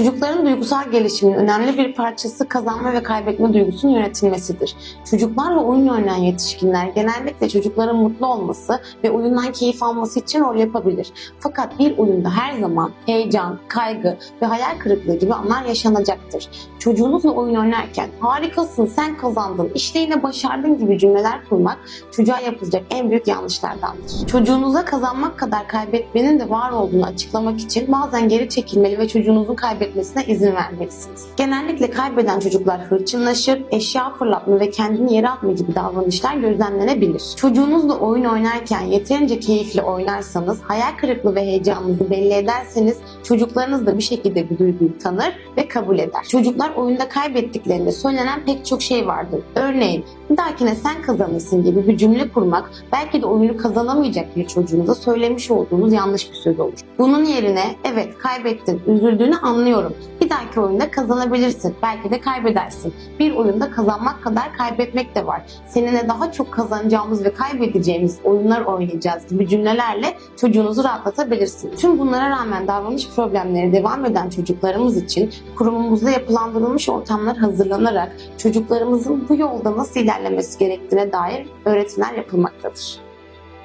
Çocukların duygusal gelişiminin önemli bir parçası kazanma ve kaybetme duygusunun yönetilmesidir. Çocuklarla oyun oynayan yetişkinler genellikle çocukların mutlu olması ve oyundan keyif alması için rol yapabilir. Fakat bir oyunda her zaman heyecan, kaygı ve hayal kırıklığı gibi anlar yaşanacaktır. Çocuğunuzla oyun oynarken harikasın, sen kazandın, işte yine başardın gibi cümleler kurmak çocuğa yapılacak en büyük yanlışlardandır. Çocuğunuza kazanmak kadar kaybetmenin de var olduğunu açıklamak için bazen geri çekilmeli ve çocuğunuzun kaybetmesine izin vermelisiniz. Genellikle kaybeden çocuklar hırçınlaşır, eşya fırlatma ve kendini yere atma gibi davranışlar gözlemlenebilir. Çocuğunuzla oyun oynarken yeterince keyifli oynarsanız, hayal kırıklığı ve heyecanınızı belli ederseniz çocuklarınız da bir şekilde bu duyguyu tanır ve kabul eder. Çocuklar oyunda kaybettiklerinde söylenen pek çok şey vardır. Örneğin bir dahakine sen kazanırsın gibi bir cümle kurmak belki de oyunu kazanamayacak bir çocuğunuza söylemiş olduğunuz yanlış bir söz olur. Bunun yerine evet kaybettin, üzüldüğünü anlıyorum. Bir dahaki oyunda kazanabilirsin, belki de kaybedersin. Bir oyunda kazanmak kadar kaybetmek de var. Seninle daha çok kazanacağımız ve kaybedeceğimiz oyunlar oynayacağız gibi cümlelerle çocuğunuzu rahatlatabilirsiniz. Tüm bunlara rağmen davranış problemleri devam eden çocuklarımız için kurumumuzda yapılandırılmış ortamlar hazırlanarak çocuklarımızın bu yolda nasıl ilerlemesi gerektiğine dair öğretimler yapılmaktadır.